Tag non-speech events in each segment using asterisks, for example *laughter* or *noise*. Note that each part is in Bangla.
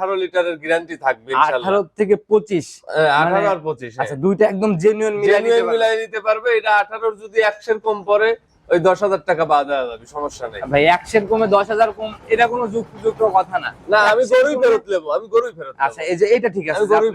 আঠারো লিটারের গ্যারান্টি থাকবে আঠারো থেকে পঁচিশ। হ্যাঁ, আঠারো মানে- আর পঁচিশ আচ্ছা দুইটা একদম জেনুইন জেনুইন মিলাই নিতে পারবে এটা আঠারোর যদি একশের কম পরে ওই দশ হাজার টাকা বাদ দেওয়া যাবে সমস্যা নেই। ভাই একশের কমে দশ হাজার কম এটা কোনো যুক্তিযুক্ত কথা না। না আমি গরুই ফেরত নেব আমি গরুই ফেরত আচ্ছা এই যে এটা ঠিক আছে দেবো।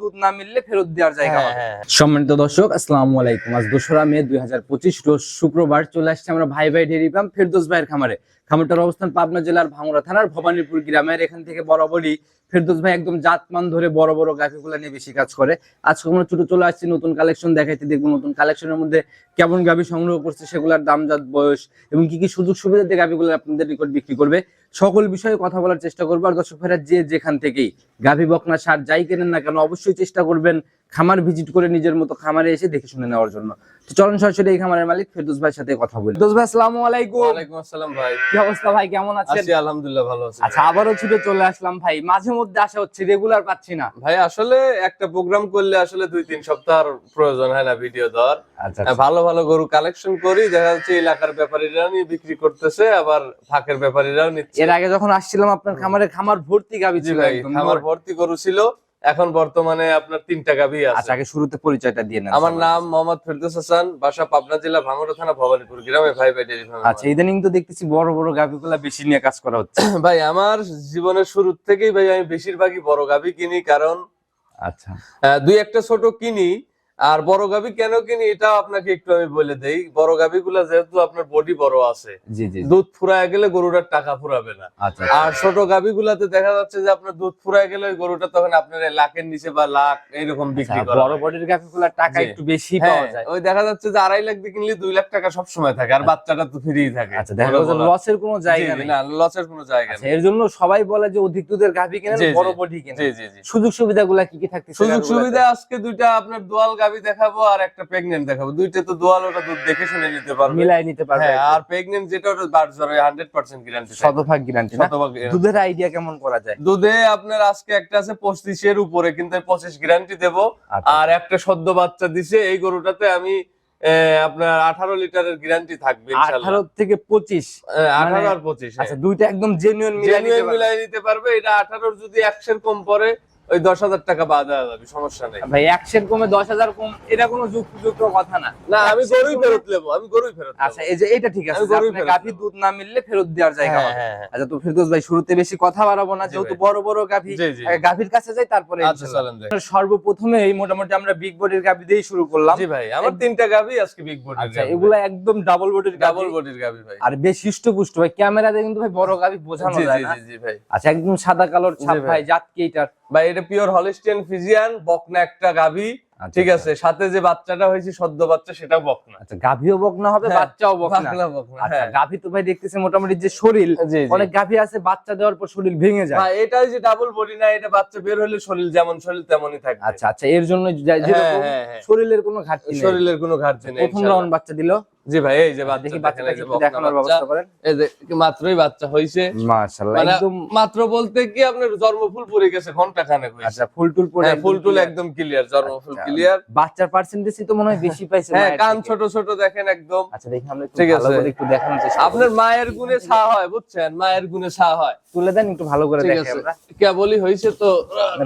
দুধ না মিললে ফেরত দেওয়ার জায়গা হ্যাঁ, হ্যাঁ। সম্মানিত দর্শক আসসালামু আলাইকুম। আজ দোসরা মে দুই হাজার পঁচিশ রোজ শুক্রবার চলে আসছে আমরা ভাই ভাই ডেরি ফার্ম ফেরদোস ভাইয়ের খামারে। খামারটার অবস্থান পাবনা জেলার ভাঙড়া থানার ভবানীপুর গ্রামের। এখান থেকে বরাবরই ফেরদোস ভাই একদম জাতমান ধরে বড় বড় গাভিগুলো নিয়ে বেশি কাজ করে। আজকে আমরা ছোট চলে আসছি, নতুন কালেকশন দেখাইতে দেখব। নতুন কালেকশনের মধ্যে কেমন গাভি সংগ্রহ করছে সেগুলোর দাম, জাত, বয়স এবং কি কি সুযোগ সুবিধা দিয়ে গাভিগুলো আপনাদের নিকট বিক্রি করবে। সকল বিষয়ে কথা বলার চেষ্টা করব। আর দর্শক ভাইরা যে যেখান থেকেই গাভি বকনা সার যাই কেনেন না কেন, অবশ্যই চেষ্টা করবেন খামার ভিজিট করে নিজের মতো খামারে এসে দেখে শুনে নেওয়ার জন্য। তো চলুন সরাসরি এই খামারের মালিক ফেরদৌস ভাইয়ের সাথে কথা বলি। ফেরদৌস ভাই আসসালামু আলাইকুম। ওয়ালাইকুম আসসালাম ভাই। কি অবস্থা ভাই কেমন আছেন? আছি আলহামদুলিল্লাহ ভালো আছি আচ্ছা আবারও ছুটে চলে আসলাম ভাই। মাঝে মধ্যে আসা হচ্ছে রেগুলার পাচ্ছি না। ভাই আসলে একটা প্রোগ্রাম করলে আসলে দুই তিন সপ্তাহ প্রয়োজন হয় না ভিডিও দেওয়ার। আচ্ছা হ্যাঁ, ভালো ভালো গরু কালেকশন করি দেখা যাচ্ছে এলাকার ব্যাপারীরাও নিয়ে বিক্রি করতেছে আবার ফাঁকের ব্যাপারীরাও নিচ্ছে। এর আগে যখন আসছিলাম আপনার খামারে খামার ভর্তি জি ছিল আমার ভর্তি গরু ছিল। এখন বর্তমানে আপনার তিন টাকা বিয়ে আছে। আগে শুরুতে পরিচয়টা দিয়ে নেন আমার নাম মোহাম্মদ ফেরদৌস হাসান বাসা পাবনা জেলা ভাঙড়া থানা ভবানীপুর গ্রামে ভাই ভাই ডেরি ফার্ম আচ্ছা ইদানিং তো দেখতেছি বড় বড় গাভিগুলা বেশি নিয়ে কাজ করা হচ্ছে। *clears throat* ভাই আমার জীবনের শুরু থেকেই ভাই আমি বেশিরভাগই বড় গাভি কিনি কারণ আচ্ছা। দুই একটা ছোট কিনি আর বড় গাভি কেন কিনি এটাও আপনাকে একটু আমি বলে দেই বড় গাভি গুলা যেহেতু আপনার বডি বড় আছে। দুধ ফুরায় গেলে গরুটার টাকা ফুরাবে না। আচ্ছা আর ছোট গাভি গুলাতে দেখা যাচ্ছে যে আপনার দুধ ফুরায় গেলে ওই গরুটা তখন আপনার লাখের নিচে বা লাখ এইরকম বিক্রি আচ্ছা, করা বড় হয়। বডির গাভিগুলার টাকা একটু বেশি হ্যাঁ, পাওয়া যায়। ওই দেখা যাচ্ছে যে আড়াই লাখ দিয়ে কিনলে দুই লাখ টাকা সব সময় থাকে আর বাচ্চাটা তো ফ্রি থাকে। আচ্ছা দেখা যাচ্ছে লসের কোনো জায়গা নেই। না লসের কোনো জায়গা আচ্ছা, নেই। এর জন্য সবাই বলে যে অধিক দুধের গাভি কেনেন। বড় বডি কেনেন। জি জি জি। সুযোগ সুবিধাগুলা কি কি থাকতেছে সুযোগ সুবিধা আজকে দুইটা আপনার দোয়াল গাভি দেখাবো আর একটা প্রেগনেন্ট দেখাবো। দুইটা তো দোয়াল ওটা দুধ দেখে শুনে নিতে পারবে। মিলাই নিতে পারবে। হ্যাঁ আর প্রেগনেন্ট যেটা ওটা বার হান্ড্রেড পার্সেন্ট গ্যারান্টি শতভাগ গ্যারান্টি শতভাগ দুধের আইডিয়া কেমন করা যায়? দুধে আপনার আজকে একটা আছে পঁচিশের উপরে কিন্তু পঁচিশ গ্যারান্টি দেবো। আচ্ছা। আর একটা সদ্য বাচ্চা দিছে এই গরুটাতে আমি আপনার আঠারো লিটারের গ্যারান্টি থাকবে আঠারো থেকে পঁচিশ। আঠারো মানে- আর পঁচিশ আচ্ছা দুইটা একদম জেনুইন মিলাই নিতে পারবে। মিলাই নিতে পারবে। এটা আঠারোর যদি একশের কম পরে ওই দশ হাজার টাকা বাদ দেওয়া যাবে সমস্যা নেই। ভাই একশের কমে দশ হাজার কম এটা কোনো যুক্তিযুক্ত কথা না। না আমি গরুই ফেরত নেব আমি গরুই ফেরত আচ্ছা এই যে এটা ঠিক আছে গাভী দুধ না মিললে ফেরত দেওয়ার জায়গা হ্যাঁ, হবে। হ্যাঁ, হ্যাঁ। আচ্ছা তো ফিরদৌস ভাই শুরুতে বেশি কথা বাড়াবো না যেহেতু বড় বড় গাভী। গাভীর কাছে যাই তারপরে আচ্ছা। সর্বপ্রথমে এই মোটামুটি আমরা বিগ বডির গাভী দিয়েই শুরু করলাম। জি ভাই আমার তিনটা গাভি আজকে বিগ বডির আচ্ছা এগুলা একদম ডাবল বডির ডাবল বডির গাভি ভাই। আর বেশ হৃষ্টপুষ্ট ভাই ক্যামেরা ক্যামেরাতে কিন্তু ভাই বড় গাভী বোঝানো যায় না। জি জি ভাই। আচ্ছা একদম সাদা কালোর ছাপ ভাই। ভাই জাত কি এটার? ভাই এটা পিওর হলিস্টিয়ান ফিজিয়ান বকনা একটা গাভি আচ্ছা, ঠিক আচ্ছা। আছে? সাথে যে বাচ্চাটা হয়েছে সদ্য বাচ্চা সেটাও বকনা। আচ্ছা গাভীও বকনা হবে হ্যাঁ, বাচ্চাও বকনা। বকনা আচ্ছা হ্যাঁ। গাভী তো ভাই দেখতেছে মোটামুটি যে শরীর অনেক গাভী আছে বাচ্চা দেওয়ার পর শরীর ভেঙে যায়। ভাই এটাই যে ডাবল বডি না এটা বাচ্চা বের হলে শরীর যেমন শরীর তেমনই থাকে আচ্ছা আচ্ছা এর জন্য হ্যাঁ, হ্যাঁ, হ্যাঁ। শরীরের কোনো ঘাটতি নেই। শরীরের কোনো ঘাটতি নেই প্রথম রাউন্ড বাচ্চা দিল। জি ভাই এই যে বাচ্চা দেখি দেখেন, বাচ্চাটা এই যে একটু বকনা দেখানোর ব্যবস্থা করেন। এই যে মাত্রই বাচ্চা হয়েছে মাশাআল্লাহ মানে একদম মাত্র বলতে কি আপনার জন্মফুল পড়ে গেছে ঘণ্টা খানেক আচ্ছা ফুল টুল হ্যাঁ ফুল টুল একদম ক্লিয়ার জন্মফুল আচ্ছা, ক্লিয়ার বাচ্চার পার্সেন্টেজই তো মনে হয় বেশি পাইছে হ্যাঁ মায়ের কান থেকে। ছোট ছোট দেখেন একদম। আচ্ছা দেখি আমরা একটু ঠিক ভালো আছে। করে একটু দেখানোর চেষ্টা আপনার মায়ের গুণে ছা হয় বুঝছেন? মায়ের গুণে ছা হয়। তুলে দেন একটু ভালো করে ঠিক দেখি আমরা। কেবলই হয়েছে তো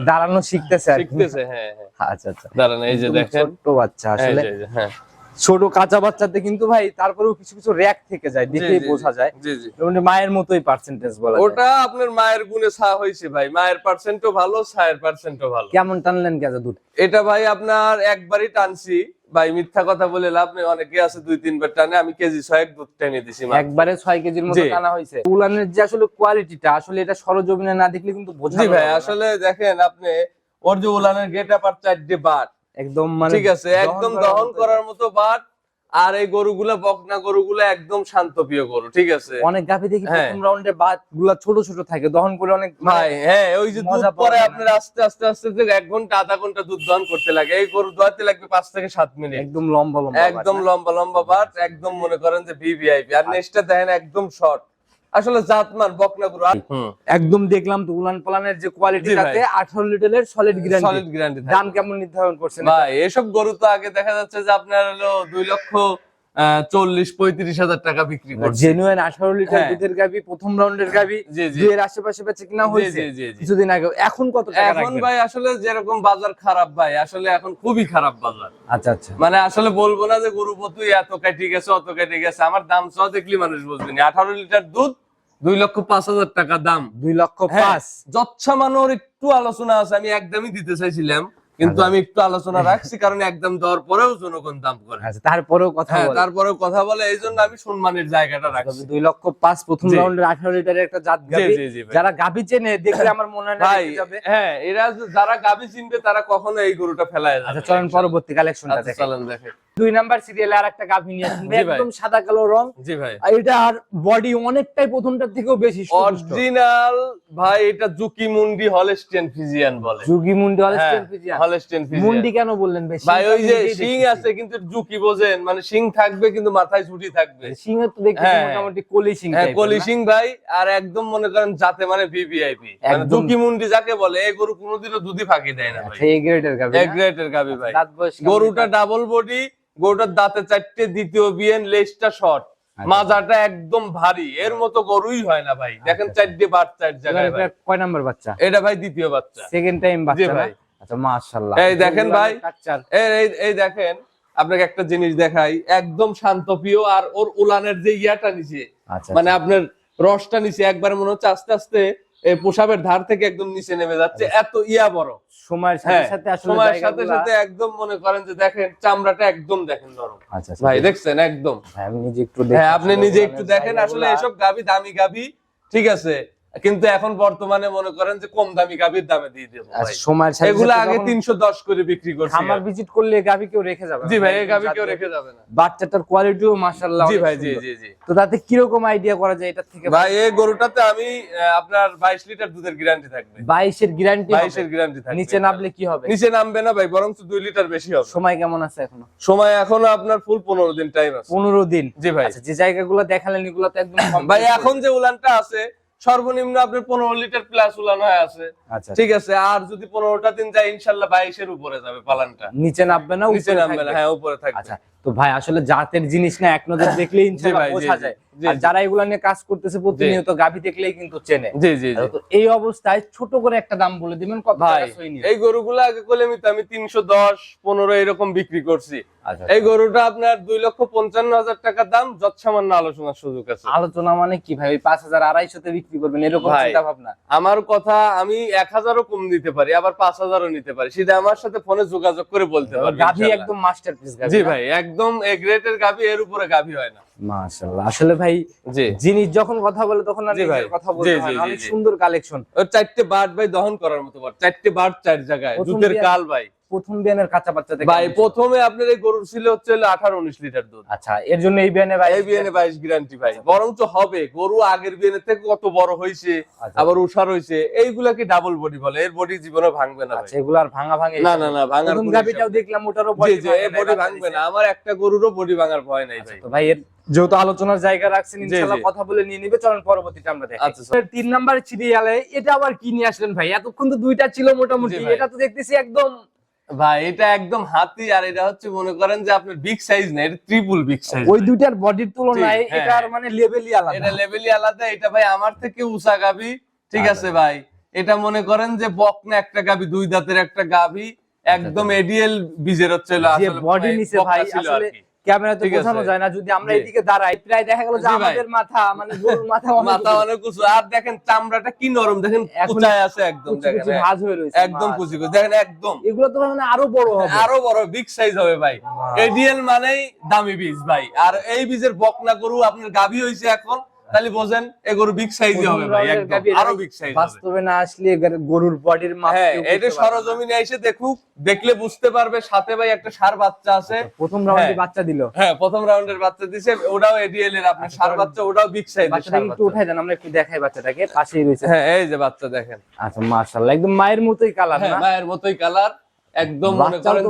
দাঁড়ানো শিখতেছে আর। শিখতেছে হ্যাঁ হ্যাঁ। আচ্ছা আচ্ছা। দাঁড়ান এই যে দেখেন। ছোট্ট বাচ্চা আসলে। হ্যাঁ। ছোট কাঁচা বাচ্চাতে কিন্তু ভাই তারপরেও কিছু কিছু র্যাক থেকে যায় দেখেই বোঝা যায়। মায়ের মতোই পার্সেন্টেজ বলা ওটা আপনার মায়ের গুণে ছা হয়েছে ভাই। মায়ের পার্সেন্টও ভালো ছায়ের পার্সেন্টও ভালো। কেমন টানলেন গেছে দুধ? এটা ভাই আপনার একবারই টানছি। ভাই মিথ্যা কথা বলে লাভ নেই। অনেকে আছে দুই তিনবার টানে। আমি কেজি ছয়েক দুধ টেনে দিছি একবারে ছয় কেজির মতো টানা হয়েছে। উলানের যে আসলে কোয়ালিটিটা আসলে এটা সরজমিনে না দেখলে কিন্তু বোঝা ভাই আসলে দেখেন আপনি ওর যে উলানের গেট আপ আর চারটে বাট একদম মানে ঠিক আছে একদম দহন করার মতো বাট আর এই গরুগুলা বকনা গরুগুলা একদম শান্তপ্রিয় গরু ঠিক আছে। অনেক গাভি দেখি হ্যাঁ। প্রথম রাউন্ডে বাতগুলা ছোট ছোট থাকে দহন করে অনেক ভাই হ্যাঁ ওই যে দুধ পরে আপনার আস্তে আস্তে আস্তে যে এক ঘণ্টা আধা ঘণ্টা দুধ দহন করতে লাগে। এই গরু দোয়াতে লাগবে পাঁচ থেকে সাত মিনিট। একদম লম্বা লম্বা একদম লম্বা লম্বা বাট একদম মনে করেন যে ভিভিআইপি আর নেক্সটটা দেখেন একদম শর্ট আসলে জাতমান বকনা গরু আর- একদম দেখলাম তো উলান পালানের যে কোয়ালিটিটাতে ভাই। 18 লিটারের সলিড গ্যারান্টি সলিড গ্যারান্টি দাম কেমন নির্ধারণ করছেন ভাই এসব গরু তো আগে দেখা যাচ্ছে যে আপনার হলো দুই লক্ষ চল্লিশ পঁয়ত্রিশ হাজার টাকা বিক্রি করছি। আঠারো লিটার হ্যাঁ। দুধের গাবি প্রথম রাউন্ডের গাবি আশেপাশে বেচে কিনা হয়েছে। কিছুদিন আগে। এখন কত এখন ভাই আসলে যেরকম বাজার খারাপ ভাই আসলে এখন খুবই খারাপ বাজার। আচ্ছা আচ্ছা। মানে আসলে বলব না যে গরু তুই এত কাটি গেছে অত কাটি গেছে। আমার দাম সহ দেখলি মানুষ বুঝবে না। আঠারো লিটার দুধ দুই লক্ষ পাঁচ হাজার টাকা দাম। দুই লক্ষ হ্যাঁ, পাঁচ। যচ্ছা মানোর একটু আলোচনা আছে আমি একদমই দিতে চাইছিলাম। কিন্তু আচ্ছা। আমি একটু আলোচনা রাখছি কারণ একদম দেওয়ার পরেও জনগণ দাম করে। আচ্ছা তারপরেও কথা হ্যাঁ বলে। তারপরেও কথা বলে এই জন্য আমি সম্মানের জায়গাটা রাখছি। দুই লক্ষ পাঁচ প্রথম রাউন্ডের আঠারো লিটারের একটা জাত গাবি। যারা গাবি চেনে দেখলে আমার মনে হয় ভাই হ্যাঁ এরা যারা গাবি চিনবে তারা কখনো এই গরুটা ফেলায় যাবে আচ্ছা চলেন পরবর্তী কালেকশনটা আচ্ছা, চলেন দেখে। দুই নাম্বার সিরিয়ালে আর একটা গাভি নিয়ে ভাই, একদম সাদা কালো রং। জি ভাই। আর এটা আর বডি অনেকটাই প্রথমটার থেকেও বেশি। অরিজিনাল ভাই এটা জুকি মুন্ডি হলস্টেন ফিজিয়ান বলে। যুগি মুন্ডি হলস্টেইন ফ্রিজিয়ান হলস্টেন ফিজিয়ান মুন্ডি কেন বললেন ভাই? ভাই ওই যে শিং আছে কিন্তু জুকি বোঝেন। মানে শিং থাকবে কিন্তু মাথায় ছুটি থাকবে। দেখতেছি। তো দেখতেছি হ্যাঁ, মোটামুটি কলি শিং হ্যাঁ কলি না? ভাই আর একদম মনে করেন যাতে মানে ভিভিআইপি মানে জুকি মুন্ডি যাকে বলে এই গরু কোনোদিনও দুধই ফাঁকি দেয় না ভাই। আচ্ছা, এই গ্রেডের গাভি এক গ্রেটের গাবি ভাই। দাঁত বয়স কেমন? গরুটা ডাবল বডি গরুটার দাঁতে চারটে দ্বিতীয় বিয়েন লেজটা শর্ট। মাজাটা একদম ভারী। এর মতো গরুই হয় না ভাই। দেখেন আচ্ছা, চারটে বার চার জায়গায় কয় নাম্বার বাচ্চা? এটা ভাই দ্বিতীয় বাচ্চা। সেকেন্ড টাইম বাচ্চা ভাই। আচ্ছা মাশাআল্লাহ। এই দেখেন ভাই। এই এই- এই দেখেন আপনাকে একটা জিনিস দেখাই একদম শান্তপ্রিয় আর ওর উলানের যে ইয়াটা নিচে আচ্ছা মানে আপনার রসটা নিচে একবার মনে হচ্ছে আস্তে আস্তে পোশাবের ধার থেকে একদম নিচে নেমে যাচ্ছে এত ইয়া বড়। সময়ের সাথে হ্যাঁ সাথে সময়ের সাথে সাথে একদম মনে করেন যে দেখেন চামড়াটা একদম দেখেন নরম। আচ্ছা আচ্ছা ভাই দেখছেন? একদম। আমি নিজে একটু হ্যাঁ আপনি নিজে একটু দেখেন আসলে এসব গাবি দামি গাবি ঠিক আছে? কিন্তু এখন বর্তমানে মনে করেন যে কম দামি গাবির দামে দিয়ে দেবো। আচ্ছা, সময়ের সাথে এগুলো আগে যখন তিনশো দশ করে বিক্রি করছি। খামার ভিজিট করলে গাভি কেউ রেখে যাবে জি ভাই এই একদম কেউ রেখে যাবে না। বাচ্চাটার কোয়ালিটিও মাশাআল্লাহ জি ভাই জি জি জি। তো তাতে কীরকম আইডিয়া করা যায় এটা থেকে? ভাই এই গরুটাতে আমি আপনার বাইশ লিটার দুধের গ্যারান্টি থাকবে। 22 এর গ্যারান্টি বাইশের গ্যারান্টি থাকবে। নিচে নামলে কি হবে? নিচে নামবে না ভাই বরং দুই লিটার বেশি হবে। সময় কেমন আছে এখনও? সময় এখনও আপনার ফুল পনেরো দিন টাইম আছে। 15 দিন। জি ভাই। আচ্ছা যে জায়গাগুলো দেখালেন এগুলো তো একদম ভাই এখন যে উলানটা আছে সর্বনিম্ন আপনার পনেরো লিটার প্লাস উলান হয়ে আছে। আচ্ছা। ঠিক আছে আর যদি পনেরোটা দিন যায় ইনশাল্লাহ বাইশের উপরে যাবে পালানটা। নিচে নামবে না নিচে উপরে নামবে না থাকবে? হ্যাঁ উপরে থাকবে। আচ্ছা তো ভাই আসলে জাতের জিনিস না এক নজর দেখলে *laughs* ইনশাআল্লাহ ভাই, জি, বোঝা যায়। আর যারা এগুলা নিয়ে কাজ করতেছে প্রতিনিয়ত গাভি দেখলেই কিন্তু চেনে। জি জি তো এই অবস্থায় ছোট করে একটা দাম বলে দিবেন কত ভাই এই গরুগুলো আগে করলে আমি তিনশো দশ পনেরো এরকম বিক্রি করছি। আচ্ছা এই গরুটা আপনার দুই লক্ষ পঞ্চান্ন হাজার টাকা দাম যৎসামান্য আলোচনার সুযোগ আছে। আলোচনা মানে কি ভাই? পাঁচ হাজার আড়াইশোতে বিক্রি করবেন এরকম চিন্তা ভাবনা আমার কথা আমি এক হাজারও কম দিতে পারি আবার পাঁচ হাজারও নিতে পারি। সেটা আমার সাথে ফোনে যোগাযোগ করে বলতে পারবে গাভি। একদম মাস্টারপিস গাভি জি ভাই একদম এ গ্রেটের গাভি এর উপরে গাভি হয় না। মাশাআল্লাহ। আসলে ভাই জি। জিনিস যখন কথা বলে তখন আর ভাই, কথা বলতে হয় অনেক সুন্দর কালেকশন। ওর চারটে বাট ভাই দহন করার মতো বাট। চারটে বাট চার জায়গায় দুধের কাল ভাই। প্রথম বিয়ানের কাঁচা বাচ্চা থেকে ভাই প্রথমে আপনার এই গরুর ছিল হচ্ছে আঠারো উনিশ লিটার দুধ। আচ্ছা এর জন্য এই বিয়ানে ভাই এই বিয়ানে বাইশ গ্যারান্টি ভাই। বরঞ্চ হবে গরু আগের বিয়ানের থেকে কত বড় হয়েছে আচ্ছা। আবার উষার এইগুলাকে ডাবল বডি বলে। এর বডি জীবনে ভাঙবে না। আচ্ছা এগুলো আর ভাঙা ভাঙে না না না ভাঙার কোনো দেখলাম ওটারও বডি ভাঙবে না। আমার একটা গরুরও বডি ভাঙার ভয় নাই ভাই। তো ভাই এর যেহেতু আলোচনার জায়গা রাখছেন ইনশাআল্লাহ কথা বলে নিয়ে নিবে। চলেন পরবর্তীতে আমরা দেখি। আচ্ছা, তিন নাম্বার সিরিয়ালে এটা আবার কি নিয়ে আসলেন ভাই? এতক্ষণ তো দুইটা ছিল মোটামুটি। এটা তো দেখতেছি একদম ভাই এটা একদম হাতি আর এটা হচ্ছে মনে করেন যে আপনার বিগ সাইজ না এটা ট্রিপল বিগ সাইজ ওই দুইটার বডির তুলনায় এটা হ্যাঁ, এটার মানে লেভেলই আলাদা। এটা লেভেলই আলাদা এটা ভাই আমার থেকে উষা গাবি ঠিক আচ্ছা। আছে ভাই। এটা মনে করেন যে বকনা একটা গাবি দুই দাঁতের একটা গাবি একদম এডিএল বীজের হচ্ছে আসলে বডি নিচে ভাই আসলে। ক্যামেরাতে বোঝানো যায় না। যদি আমরা এদিকে দাঁড়াই প্রায় দেখা গেল যে আমাদের মাথা মানে গরুর *laughs* মাথা মাথা অনেক উঁচু। আর দেখেন চামড়াটা কি নরম দেখেন কুচায় আছে একদম দেখেন হ্যাঁ। ভাঁজ হয়ে রয়েছে একদম। কুচি কুচি দেখেন একদম। এগুলো তো মানে আরও বড় হবে। আরও বড় বিগ সাইজ হবে ভাই। এডিএল মানেই দামি বীজ ভাই। আর এই বীজের বকনা গরু আপনার গাভী হয়েছে এখন তাহলে বোঝেন এ গরু বিগ সাইজই হবে ভাই একদম। আরও বিগ সাইজ বাস্তবে না আসলে গরুর বডির মাপ হ্যাঁ এটা। সরজমিনে এসে দেখুক দেখলে বুঝতে পারবে সাথে ভাই একটা সার বাচ্চা আছে। প্রথম রাউন্ডে হ্যাঁ। বাচ্চা দিল। হ্যাঁ প্রথম রাউন্ডের বাচ্চা দিছে ওটাও এডিএল এর আপনার সার বাচ্চা ওটাও বিগ সাইজের সার বাচ্চাটাকে একটু উঠাই দেন আমরা একটু দেখাই বাচ্চাটাকে পাশেই রয়েছে। হ্যাঁ এই যে বাচ্চা দেখেন। আচ্ছা মাশাআল্লাহ একদম মায়ের মতোই কালার হ্যাঁ না? মায়ের মতোই কালার একদম মনে করেন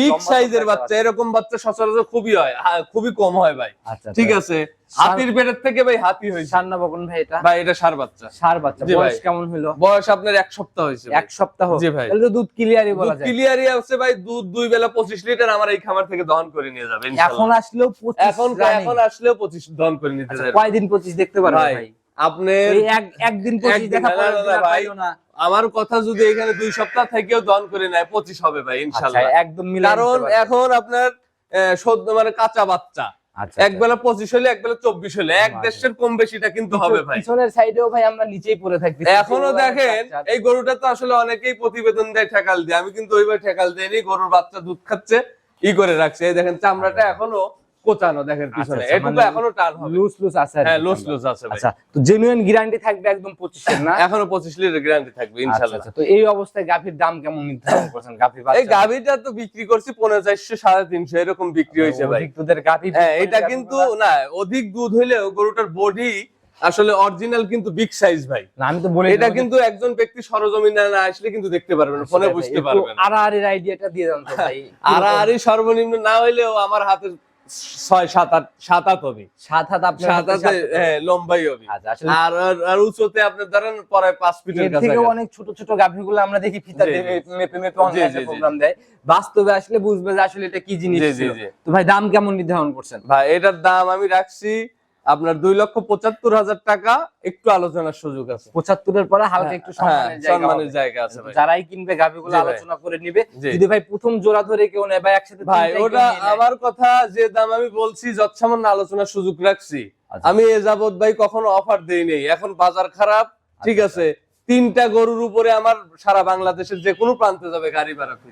বিগ সাইজের বাচ্চা এরকম বাচ্চা সচরাচর খুবই হয় খুবই কম হয় ভাই। আচ্ছা ঠিক আছে? হাতির পেটের থেকে ভাই হাতি হয়েছে। সার না বকন ভাই এটা। ভাই এটা সার বাচ্চা। সার বাচ্চা। বয়স কেমন হলো বয়স আপনার এক সপ্তাহ হয়েছে এক সপ্তাহ। জি ভাই। তাহলে দুধ ক্লিয়ারই বলা যায়। ক্লিয়ারই আছে ভাই দুধ দুই বেলা পঁচিশ লিটার আমার এই খামার থেকে দহন করে নিয়ে যাবে ইনশাআল্লাহ। এখন আসলেও 25 এখন এখন আসলেও পঁচিশ দহন করে নিতে আচ্ছা, যাবে। কয়দিন 25 দেখতে পারবে ভাই, ভাই? আপনার এক একদিন 25 একদিন দেখা না, পরের না, দিন না, আর ভাই। পাইলো না। আমার কথা যদি এখানে দুই সপ্তাহ থেকেও দহন করে নেয় পঁচিশ হবে ভাই আচ্ছা ইনশাল্লাহ। একদম কারণ এখন আপনার সদ্য মানে কাঁচা বাচ্চা। আচ্ছা পঁচিশ হলে বেলা চব্বিশ হলে এক আচ্ছা। দেশের কম বেশিটা কিন্তু হবে ভাই। পিছনের সাইডেও ভাই আমরা নিচেই পড়ে থাকি এখনও দেখেন এই গরুটা তো আসলে অনেকেই প্রতিবেদন দেয় ঠেকাল দিয়ে। আমি কিন্তু ওইভাবে ঠেকাল দেয়নি গরুর বাচ্চা দুধ খাচ্ছে ই করে রাখছে। এই দেখেন চামড়াটা এখনও কোচানো দেখেন পিছনে। আচ্ছা, এটুকু মানে এখনও টান হবে। লুজ লুজ আছে হ্যাঁ লুজ লুজ আছে আচ্ছা তো জেনুইন গ্যারান্টি থাকবে একদম 25 এর না? এখনও পঁচিশ লিটার গ্যারান্টি থাকবে আচ্ছা, ইনশাল্লাহ। আচ্ছা, তো এই অবস্থায় গাভীর দাম কেমন নির্ধারণ করছেন গাভী এই গাভিটা তো বিক্রি করছি পনেরো চারশো সাড়ে তিনশো এরকম বিক্রি হয়েছে ভাই। অধিক দুধের গাভী হ্যাঁ এটা কিন্তু না অধিক দুধ হইলেও গরুটার বডি আসলে অরিজিনাল কিন্তু বিগ সাইজ ভাই। না আমি তো বলে এটা কিন্তু একজন ব্যক্তি সরজমিনে না আসলে কিন্তু দেখতে পারবেন ফোনে বুঝতে পারবেন না। আড়াআড়ির আইডিয়াটা দিয়ে দেন তো ভাই। আর আর সর্বনিম্ন না হইলেও আমার হাতে ছয় সাত আট সাত আট হবে সাত হাত আপনার সাত হাতে হাতে হ্যাঁ, লম্বাই হবে আচ্ছা আর আর- আর উচ্চতে আপনি ধরেন পরে পাঁচ ফিটের কাছে অনেক ছোট ছোট গাভীগুলো আমরা দেখি ফিতা জি, দিয়ে জি। মেপে মেপে অনলাইনে জি, জি। প্রোগ্রাম দেয়। বাস্তবে আসলে বুঝবে যে আসলে এটা কি জিনিস। তো ভাই দাম কেমন নির্ধারণ করছেন? ভাই এটার দাম আমি রাখছি আপনার দুই লক্ষ পঁচাত্তর হাজার টাকা একটু আলোচনার সুযোগ আছে। পঁচাত্তরের পরে হালকা একটু হ্যাঁ, সম্মানের জায়গা হবে। জায়গা আছে যারাই কিনবে গাভীগুলো আলোচনা করে নিবে। যদি ভাই প্রথম জোড়া ধরে কেউ নেয় বা একসাথে ভাই ওটা আমার কথা যে দাম আমি বলছি যৎসামান্য আলোচনার সুযোগ রাখছি। আচ্ছা। আমি এ যাবত ভাই কখনো অফার দেই নেই। এখন বাজার খারাপ ঠিক আচ্ছা। আছে। তিনটা গরুর উপরে আমার সারা বাংলাদেশের যে কোনো প্রান্তে যাবে গাড়ি ভাড়া ফ্রি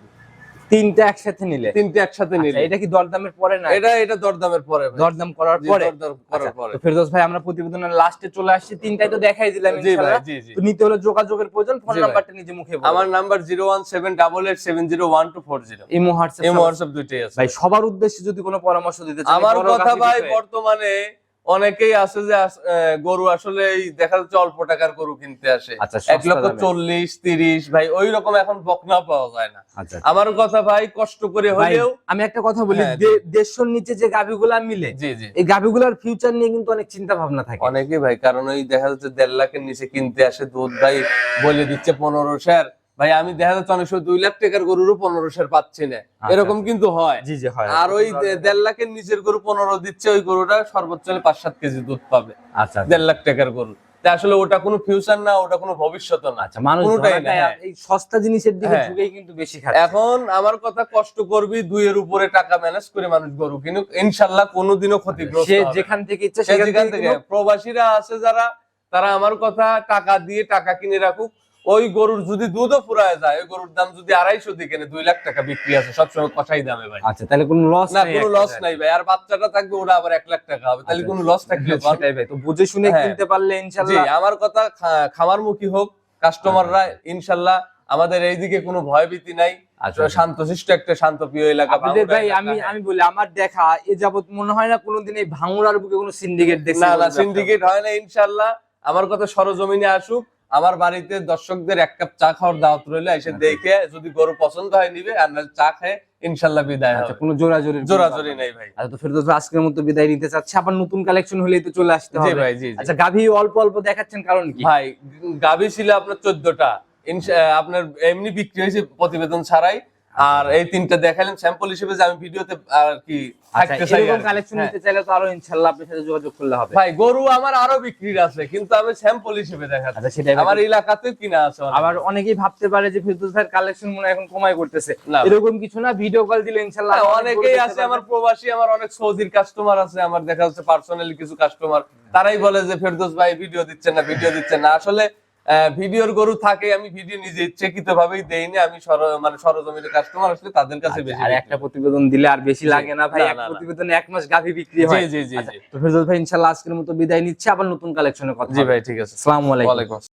তিনটা একসাথে নিলে। তিনটে একসাথে আচ্ছা, নিলে। এটা কি দরদামের পরে না? এটা এটা দরদামের পরে দরদাম করার পরে? করার আচ্ছা, পরে। ফেরদৌস ভাই আমরা প্রতিবেদনের লাস্টে চলে আসছি। তিনটাই তো দেখাই দিলাম জি ভাই ইনশাআল্লাহ। তো নিতে হলে যোগাযোগের প্রয়োজন ফোন নাম্বারটা নিজে মুখে বলুন আমার number zero one seven double eight seven zero one two four zero imo WhatsApp সব- হোয়াটসঅ্যাপ দুইটাই আছে। ভাই সবার উদ্দেশ্যে যদি কোনো পরামর্শ দিতে চান আমার কথা ভাই বর্তমানে অনেকেই আছে যে গরু আসলে দেখা যাচ্ছে অল্প টাকার গরু কিনতে আসে। আচ্ছা এক লক্ষ চল্লিশ তিরিশ ভাই ওই রকম এখন বকনা পাওয়া যায় না। আচ্ছা আমার কথা ভাই কষ্ট করে হলেও আমি একটা কথা বলি হ্যাঁ, দেড়শোর নিচে যে গাভিগুলা মিলে জি জি। এই গাভিগুলার ফিউচার নিয়ে কিন্তু অনেক চিন্তা ভাবনা থাকে। অনেকে ভাই কারণ ওই দেখা যাচ্ছে দেড় লাখের নিচে কিনতে আসে দুধ ভাই বলে দিচ্ছে পনেরো শের ভাই আমি দেখা যাচ্ছে অনেক সময় দুই লাখ টাকার গরুরও পনেরো শের পাচ্ছি না। আচ্ছা, এরকম কিন্তু হয়। জি জি হয়। আর ওই দেড় লাখের নিচের গরু পনেরো দিচ্ছে ওই গরুটা সর্বোচ্চ পাঁচ সাত কেজি দুধ পাবে। আচ্ছা দেড় লাখ টাকার গরু। আসলে ওটা কোনো ফিউচার না ওটা কোনো ভবিষ্যৎ না। আচ্ছা মানুষ। এই সস্তা জিনিসের দিকে হ্যাঁ। ঝুঁকেই কিন্তু বেশি খাচ্ছে। এখন আমার কথা কষ্ট করবি দুইয়ের উপরে টাকা ম্যানেজ করে মানুষ গরু কিন্তু ইনশাল্লাহ কোনোদিনও ক্ষতিগ্রস্ত সে যেখান থেকে ইচ্ছা সেখান থেকে প্রবাসীরা আছে যারা তারা আমার কথা টাকা দিয়ে টাকা কিনে রাখুক। ওই গরুর যদি দুধও ফুরায় যায় ওই গরুর দাম যদি আড়াইশো দিকে দুই লাখ টাকা বিক্রি আছে সবসময় কষাই দামে ভাই। আচ্ছা তাহলে কোনো লস না কোনো লস নাই ভাই আর বাচ্চাটা থাকবে ওরা আবার এক লাখ টাকা হবে তাহলে আচ্ছা, কোনো লস থাকলে সেটাই ভাই তো বুঝে শুনে হ্যাঁ। কিনতে পারলে জি আমার কথা খামারমুখী হোক কাস্টমাররা ইনশাল্লাহ আমাদের এইদিকে কোনো ভয়ভীতি নাই। আচ্ছা। শান্তশিষ্ট একটা শান্তপ্রিয় এলাকা আপনাদের ভাই আমি হ্যাঁ। আমি বলি আমার দেখা এ যাবত মনে হয় না কোনোদিন এই ভাঙুরার বুকে কোনো সিন্ডিকেট দেখছি না না সিন্ডিকেট হয় না ইনশাল্লাহ। আমার কথা সরজমিনে আসুক আমার বাড়িতে দর্শকদের এক কাপ চা খাওয়ার দাওয়াত রইল এসে আচ্ছা। দেখে যদি গরু পছন্দ হয় নিবে আর না চা খেয়ে ইনশাল্লাহ বিদায় আচ্ছা হবে। কোনো জোরাজোরি জোরাজোরি নাই ভাই। আচ্ছা তো ফেরদৌস আজকের মতো বিদায় নিতে চাচ্ছি। আবার নতুন কালেকশন হলেই তো চলে আসতে হবে। ভাই জি। আচ্ছা গাভী অল্প অল্প দেখাচ্ছেন কারণ কি? ভাই গাবি ছিল আপনার চোদ্দটা। আপনার এমনি বিক্রি হয়েছে প্রতিবেদন ছাড়াই। আর এই তিনটা দেখালেন স্যাম্পল হিসেবে যে আমি ভিডিওতে আর কি আচ্ছা থাকতে চাই এরকম কালেকশন হ্যাঁ। নিতে চাইলে তো আরও ইনশাআল্লাহ আপনার সাথে যোগাযোগ করলে হবে। ভাই গরু আমার আরও বিক্রির আছে কিন্তু আমি স্যাম্পল হিসেবে দেখাচ্ছি। আচ্ছা সেটাই ভাই। আমার এলাকাতে কিনা আছে আবার অনেকেই ভাবতে পারে যে ফেরদৌস ভাইয়ের কালেকশন মনে এখন কমাই করতেছে। এরকম কিছু না ভিডিও কল দিলে ইনশাআল্লাহ হ্যাঁ, অনেকেই আছে আমার প্রবাসী আমার অনেক সৌদির কাস্টমার আছে আমার দেখা যাচ্ছে পার্সোনালি কিছু কাস্টমার তারাই বলে যে ফেরদৌস ভাই ভিডিও দিচ্ছেন না ভিডিও দিচ্ছেন না। আসলে ভিডিওর গরু থাকে আমি ভিডিও নিজে ইচ্ছাকৃত ভাবেই দেইনি আমি সর- মানে সরজমিনের কাস্টমার আসলে তাদের কাছে বেশি আচ্ছা, আর একটা প্রতিবেদন দিলে আর বেশি লাগে না ভাই এক। প্রতিবেদনে এক মাস গাভী বিক্রি করি। হয় জি জি জি আচ্ছা, তো ফেরদৌস ভাই ইনশাআল্লাহ আজকের মতো বিদায় নিচ্ছে আবার নতুন কালেকশনের কথা জি। ভাই ঠিক আছে আসসালামু আলাইকুম।